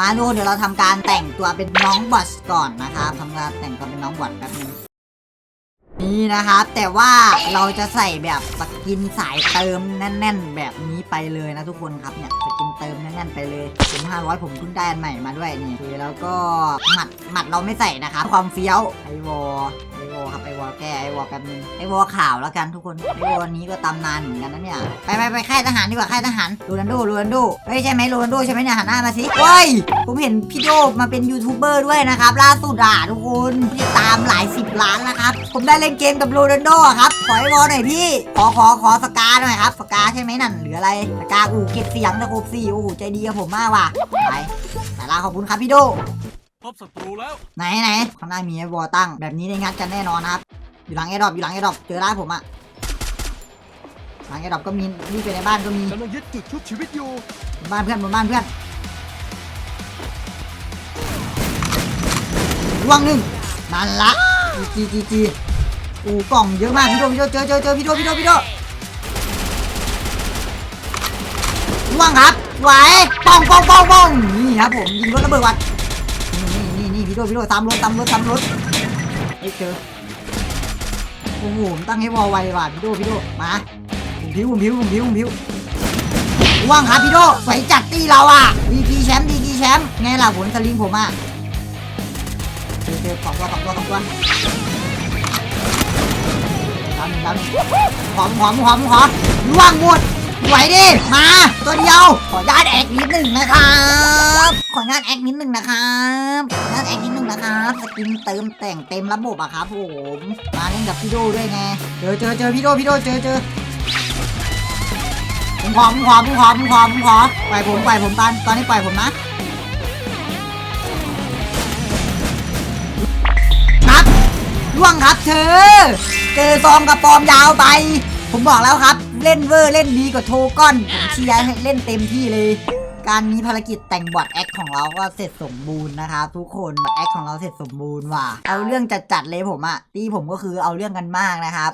มาดูเดี๋ยวเราทำการแต่งตัวเป็นน้องบอสก่อนนะครับทำการแต่งตัวเป็นน้องบอสแป๊บนึงนี่นะครับ แต่ว่าเราจะใส่แบบสกินสายเติมแน่น ๆ แบบนี้ไปเลยนะทุกคนครับเนี่ยสกินเติมแน่นๆไปเลยผม500 ผมเพิ่งได้อันใหม่มาด้วยนี่แล้วก็หมัดหมัดเราไม่ใส่นะครับความเฟี้ยวไอวอไอว อครับไอวอแก้ไอวอแป๊บนึงไอวอข่าวแล้วกันทุกคนไอวอนี้ก็ตำนานเหมือนกันนะเนี่ยไปไปไปค่ายทหารดีกว่าค่ายทหารโรนันโดโรนันโดเฮ้ยใช่ไหมโรนันโดใช่ไหมเนี่ยหันหน้ามาสิเฮ้ยผมเห็นพี่โดมาเป็นยูทูบเบอร์ด้วยนะครับล่าสุดอะทุกคนที่ตามหลายสิบล้านแล้วครับผมได้เล่นเกมกับโรนันโดอะครับขอไอวอหน่อยพี่ขอขอขอสกาหน่อยครับสกาใช่ไหมนั่นหรืออะไรสกาอูเก็บเสียงตะโขบสี่โอ้โหใจดีกับผมมากว่ะไปแต่ลาขอบคุณครับพี่โด พบศัตรูแล้วไหนไหนข้างหน้ามีไอ้วอลตั้ง แบบนี้ได้งัดกันแน่นอนนะครับ อยู่หลังไอ้ดรอปอยู่หลังไอ้ดรอปเจอร้านผมอะหลังไอ้ดรอปก็มีนี่ไปในบ้านก็มีกำลังยึดจุดชุบชีวิตอยู่บนบ้านเพื่อนบนบ้านเพื่อนล่วงหนึ่งนั่นละจีจีจีอูกล่องเยอะมากพี่โดพี่โดเจอเจอเจอพี่โดพี่โดพี่โดล่วงครับไหวป้องป้องป้องป้องนี่ครับผมยิงรถระเบิดวัด พี่พี่โดพี่โดตามรถตามรถตามรถเฮ้เจอโอ้โหผมตั้งให้วอลไวว่ะพี่โดพี่โดมาผมพิ้วผมพิ้วผมพิ้วผมพิ้วว่างครับพี่โดสวยจัดตีเราอะ VP แชมป์ VP แชมป์ไงล่ะผลสลิงผมอะเจอเจอสองตัวสองตัวสองตัวดาวหนึ่งดาวหนึ่งหอมหอมหอมหอมล่วงหมดไหวดิ มา ตัวเดียว ขอญาตแอกนิดหนึ่งนะครับ ขอญาตแอกนิดหนึ่งนะครับ กินเติมแต่งเต็มระบบอะครับผมมาเล่นกับพี่โดด้วยไงเจอเจอเจอพี่โดพี่โดเจอเจอผมขอผมขอผมขอผมขอผมขอปล่อยผมปล่อยผมตอนตอนนี้ปล่อยผมนะครับล่วงครับเธอ เจอซองกระปอมยาวไป ผมบอกแล้วครับ เล่นเวอร์เล่นดีกว่าโทก้อนผมเชียร์ให้เล่นเต็มที่เลย การมีภารกิจแต่งบอดแอคของเราก็เสร็จสมบูรณ์นะครับทุกคนบอดแอคของเราเสร็จสมบูรณ์ว่ะเอาเรื่องจัดๆเลยผมอะตีผมก็คือเอาเรื่องกันมากนะครับ